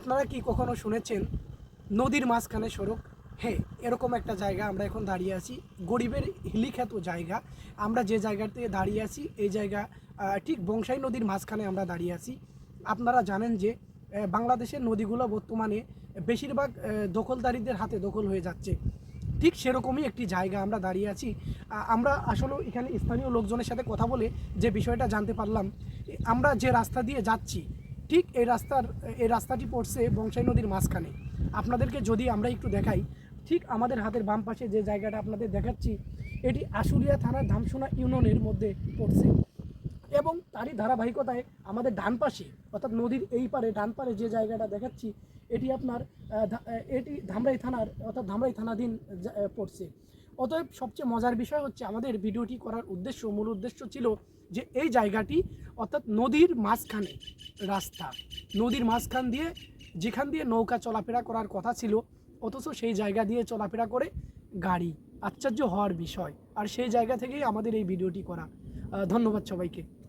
আপনারা কি কখনো শুনেছেন, নদীর মাঝখানে সড়ক? হ্যাঁ এরকম একটা জায়গা আমরা এখন দাঁড়িয়ে আছি। গরিবের হিলিখ্যাত জায়গা। আমরা যে জায়গাতে দাঁড়িয়ে আছি, এই জায়গা ঠিক বংশাই নদীর মাঝখানে আমরা দাঁড়িয়ে আছি। আপনারা জানেন যে বাংলাদেশের নদীগুলো বর্তমানে বেশিরভাগ দখলদারিদের হাতে দখল হয়ে যাচ্ছে। ঠিক সেরকমই একটি জায়গা আমরা দাঁড়িয়ে আছি। আমরা আসলে এখানে স্থানীয় লোকজনের সাথে কথা বলে যে বিষয়টা জানতে পারলাম। আমরা যে রাস্তা দিয়ে যাচ্ছি ঠিক এই রাস্তার, এই রাস্তাটি পড়ছে বংশাই নদীর মাঝখানে। আপনাদেরকে যদি আমরা একটু দেখাই, ঠিক আমাদের হাতের বাম পাশে যে জায়গাটা আপনাদের দেখাচ্ছি, এটি আশুলিয়া থানার ধামসোনা ইউনিয়নের মধ্যে পড়ছে। এবং তারই ধারাবাহিকতায় আমাদের ডান পাশে, অর্থাৎ নদীর এই পারে, ডান পারে যে জায়গাটা দেখাচ্ছি, এটি আপনার এটি ধামরাই থানার, অর্থাৎ ধামরাই থানাধীন পড়ছে। অতএব সবচেয়ে মজার বিষয় হচ্ছে, আমাদের ভিডিওটি করার উদ্দেশ্য, মূল উদ্দেশ্য ছিল যে এই জায়গাটি অর্থাৎ নদীর মাঝখানে রাস্তা। নদীর মাঝখান দিয়ে, যেখান দিয়ে নৌকা চলাফেরা করার কথা ছিল, অথচ সেই জায়গা দিয়ে চলাফেরা করে গাড়ি। আশ্চর্য হওয়ার বিষয়। আর সেই জায়গা থেকেই আমাদের এই ভিডিওটি করা। ধন্যবাদ সবাইকে।